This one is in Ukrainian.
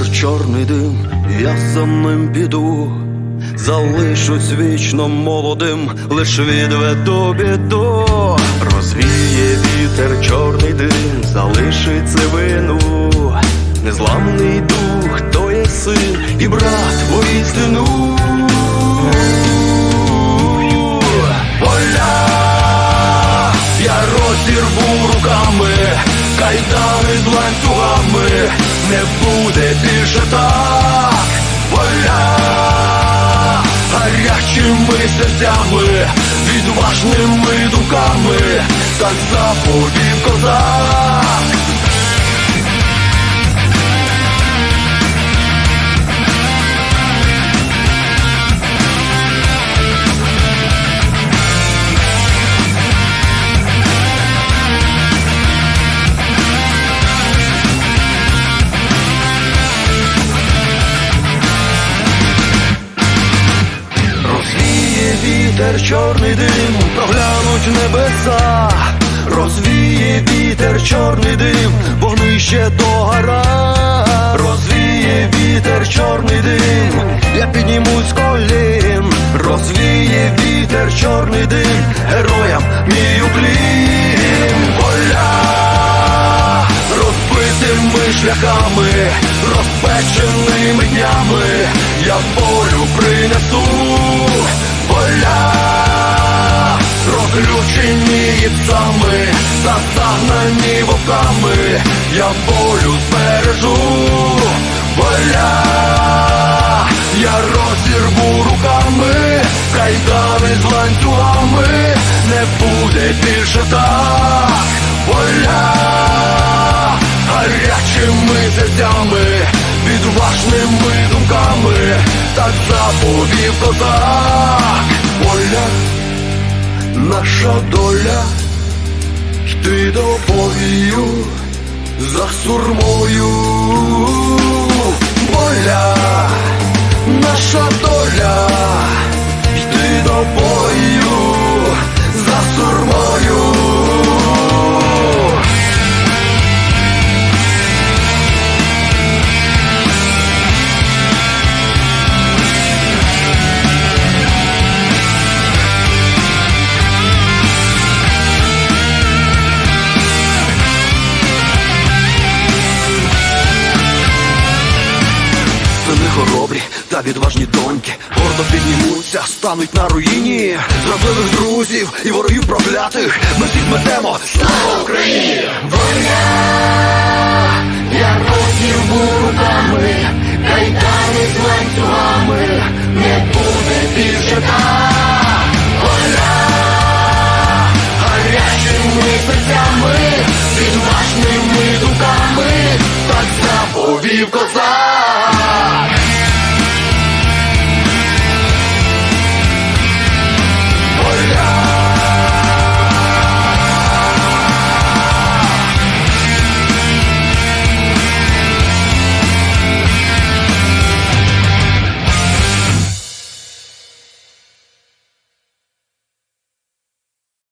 чорний дим, я за ним піду, залишусь вічно молодим, лиш відведу біду, розвіє вітер, чорний дим, залишить сивину, незламний дух, то є син і брат воістину. Поля, я розірву руками, кайдани з ланцюгами, не буде більше так, поля, гарячими серцями, відважними дуками, так заповів козак. Вітер, чорний дим, проглянуть небеса, розвіє вітер, чорний дим, вогнище до гора, розвіє вітер, чорний дим, я піднімусь колін, розвіє вітер, чорний дим, героям мій уклін, поля розбитими шляхами, розпеченими днями, я волю принесу поля, розлючені їдцами, та загнані вовками, я волю збережу поля, я розірву руками, кайдани з ланцюгами, не буде більше так. Поля гарячими серцями, відважними думками, так заповів козак, Воля, наша доля, йти до бою за сурмою, хоробрі та відважні доньки гордо піднімуться, стануть на руїні зрадливих друзів і ворогів проклятих. Ми всіх метемо, слава Україні! Воля, я розірву руками,